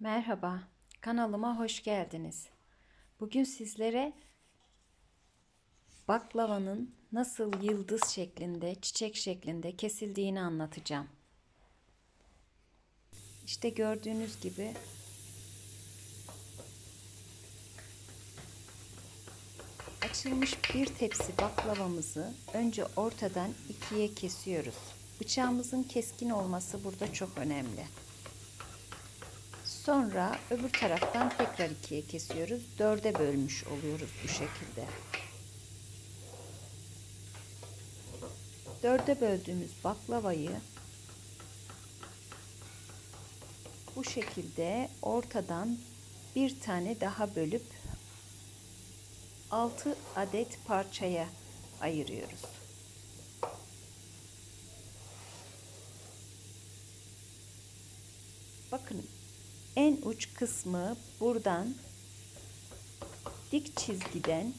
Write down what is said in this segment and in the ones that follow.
Merhaba, kanalıma hoş geldiniz. Bugün sizlere baklavanın nasıl yıldız şeklinde, çiçek şeklinde kesildiğini anlatacağım. İşte gördüğünüz gibi açılmış bir tepsi baklavamızı önce ortadan ikiye kesiyoruz. Bıçağımızın keskin olması burada çok önemli. Sonra öbür taraftan tekrar ikiye kesiyoruz. Dörde bölmüş oluyoruz bu şekilde. Dörde böldüğümüz baklavayı bu şekilde ortadan bir tane daha bölüp 6 adet parçaya ayırıyoruz. Bakın en uç kısmı buradan dik çizgiden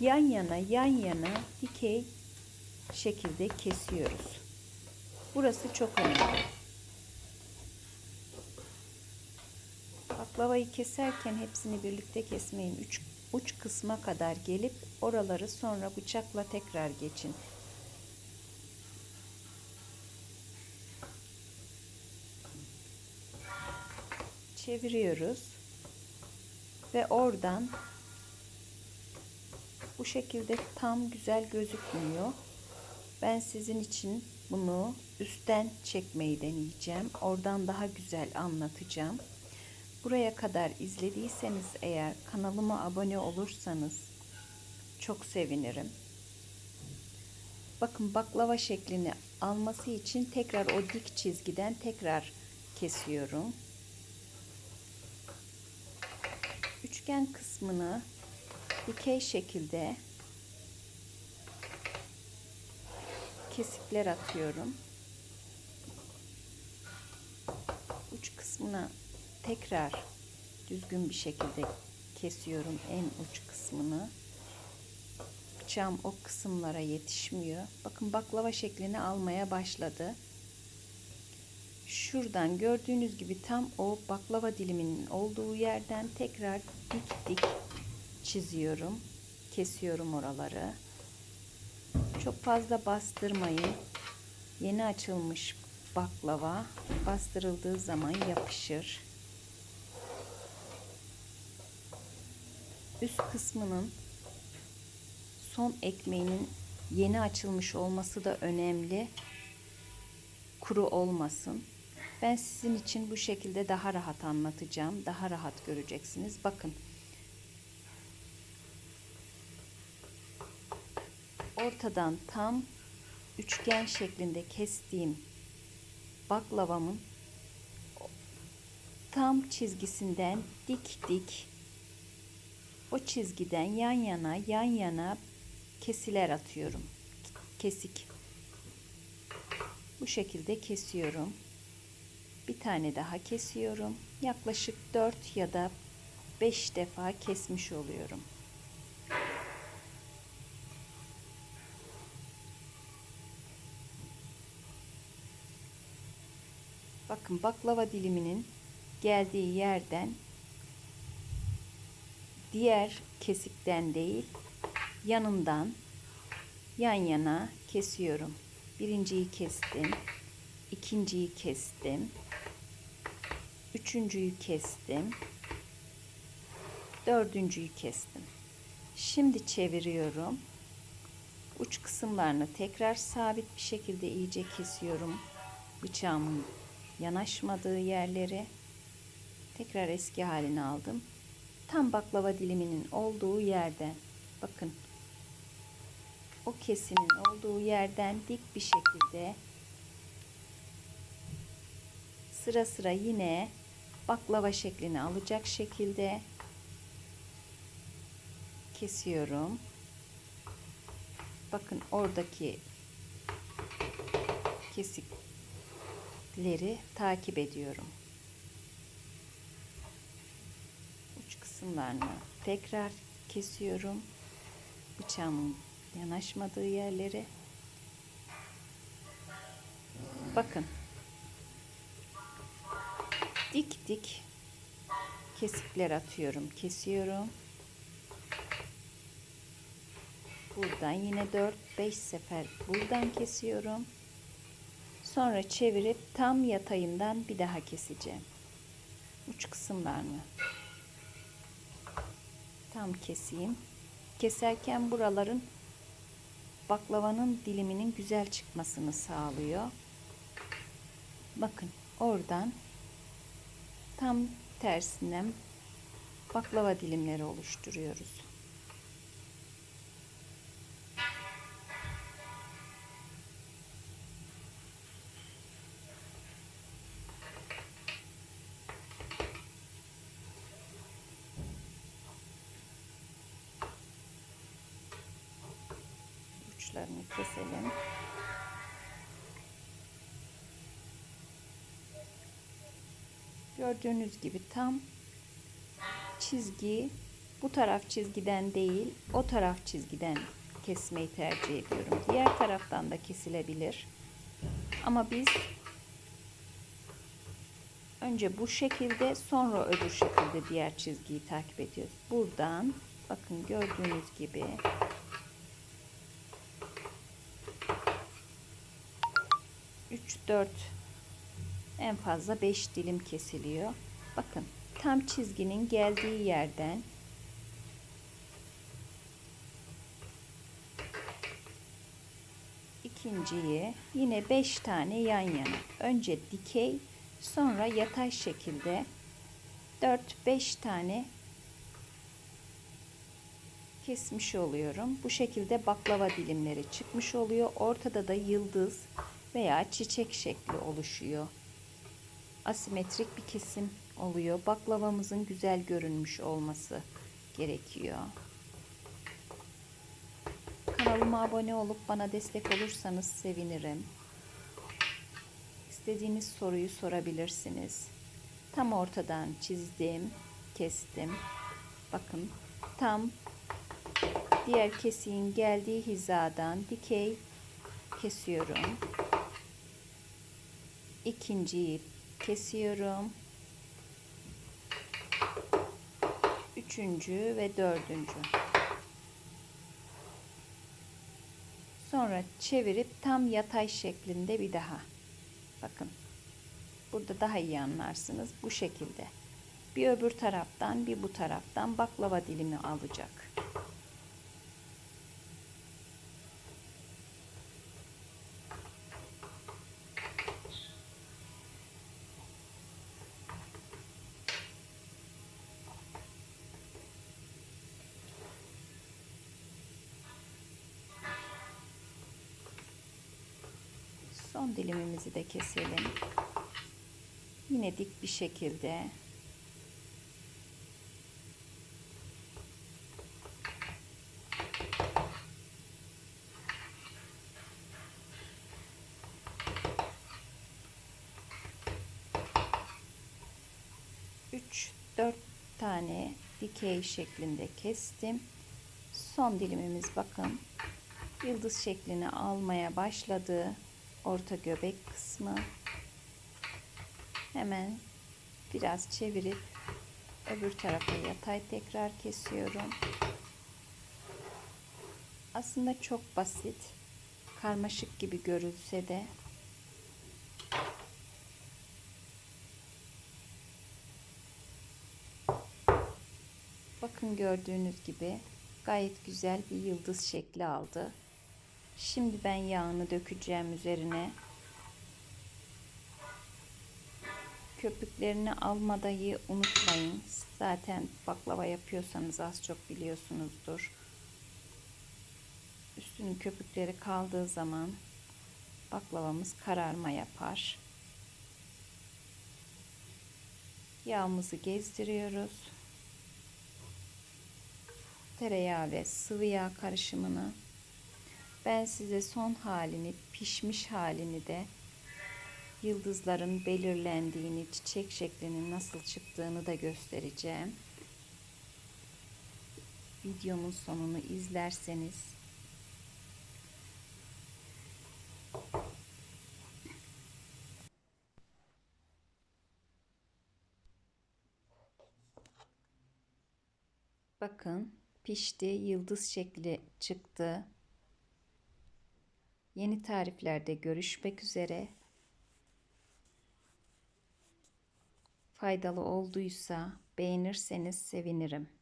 yan yana yan yana dikey şekilde kesiyoruz. Burası çok önemli. Baklavayı keserken hepsini birlikte kesmeyin. Üç, uç kısma kadar gelip oraları sonra bıçakla tekrar geçin. Çeviriyoruz ve oradan bu şekilde tam güzel gözükmüyor. Ben sizin için bunu üstten çekmeyi deneyeceğim. Oradan daha güzel anlatacağım. Buraya kadar izlediyseniz eğer kanalıma abone olursanız çok sevinirim. Bakın baklava şeklini alması için tekrar o dik çizgiden tekrar kesiyorum. Üçgen kısmını dikey şekilde kesikler atıyorum. Uç kısmına tekrar düzgün bir şekilde kesiyorum en uç kısmını. Bıçağım o kısımlara yetişmiyor. Bakın baklava şeklini almaya başladı şuradan gördüğünüz gibi tam o baklava diliminin olduğu yerden tekrar dik dik çiziyorum. Kesiyorum oraları. Çok fazla bastırmayın. Yeni açılmış baklava bastırıldığı zaman yapışır. Üst kısmının son ekmeğinin yeni açılmış olması da önemli. Kuru olmasın. Ben sizin için bu şekilde daha rahat anlatacağım. Daha rahat göreceksiniz. Bakın. Ortadan tam üçgen şeklinde kestiğim baklavamın tam çizgisinden dik dik o çizgiden yan yana yan yana kesiler atıyorum. Kesik. Bu şekilde kesiyorum bir tane daha kesiyorum. Yaklaşık 4 ya da 5 defa kesmiş oluyorum. Bakın baklava diliminin geldiği yerden diğer kesikten değil yanından yan yana kesiyorum. Birinciyi kestim. İkinciyi kestim. Üçüncüyü kestim. Dördüncüyü kestim. Şimdi çeviriyorum. Uç kısımlarını tekrar sabit bir şekilde iyice kesiyorum. Bıçağımın yanaşmadığı yerleri tekrar eski haline aldım. Tam baklava diliminin olduğu yerden bakın o kesinin olduğu yerden dik bir şekilde sıra sıra yine baklava şeklini alacak şekilde kesiyorum. Bakın oradaki kesikleri takip ediyorum. Uç kısımlarını tekrar kesiyorum. Bıçağımın yanaşmadığı yerleri. Dik dik kesikler atıyorum. Kesiyorum. Buradan yine 4-5 sefer buradan kesiyorum. Sonra çevirip tam yatayından bir daha keseceğim. Uç kısımlarını tam keseyim. Keserken buraların baklavanın diliminin güzel çıkmasını sağlıyor. Bakın oradan tam tersinden baklava dilimleri oluşturuyoruz. uçlarını keselim. Gördüğünüz gibi tam çizgi bu taraf çizgiden değil o taraf çizgiden kesmeyi tercih ediyorum. Diğer taraftan da kesilebilir. Ama biz önce bu şekilde sonra öbür şekilde diğer çizgiyi takip ediyoruz. Buradan bakın gördüğünüz gibi 3 4 en fazla 5 dilim kesiliyor. Bakın tam çizginin geldiği yerden ikinciyi yine 5 tane yan yana. Önce dikey, sonra yatay şekilde 4-5 tane kesmiş oluyorum. Bu şekilde baklava dilimleri çıkmış oluyor. Ortada da yıldız veya çiçek şekli oluşuyor. Asimetrik bir kesim oluyor. Baklavamızın güzel görünmüş olması gerekiyor. Kanalıma abone olup bana destek olursanız sevinirim. İstediğiniz soruyu sorabilirsiniz. Tam ortadan çizdim, kestim. Bakın tam diğer kesiğin geldiği hizadan dikey kesiyorum. İkinciyi kesiyorum. Üçüncü ve dördüncü. Sonra çevirip tam yatay şeklinde bir daha. Bakın. Burada daha iyi anlarsınız. Bu şekilde. Bir öbür taraftan bir bu taraftan baklava dilimi alacak. Son dilimimizi de keselim. Yine dik bir şekilde üç dört tane dikey şeklinde kestim. Son dilimimiz bakın yıldız şeklini almaya başladı orta göbek kısmı hemen biraz çevirip öbür tarafa yatay tekrar kesiyorum. Aslında çok basit, karmaşık gibi görülse de bakın gördüğünüz gibi gayet güzel bir yıldız şekli aldı. Şimdi ben yağını dökeceğim üzerine. Köpüklerini almadayı unutmayın. Zaten baklava yapıyorsanız az çok biliyorsunuzdur. Üstünün köpükleri kaldığı zaman baklavamız kararma yapar. Yağımızı gezdiriyoruz. Tereyağı ve sıvı yağ karışımını ben size son halini, pişmiş halini de yıldızların belirlendiğini, çiçek şeklinin nasıl çıktığını da göstereceğim. Videomun sonunu izlerseniz Bakın pişti, yıldız şekli çıktı. Yeni tariflerde görüşmek üzere. Faydalı olduysa beğenirseniz sevinirim.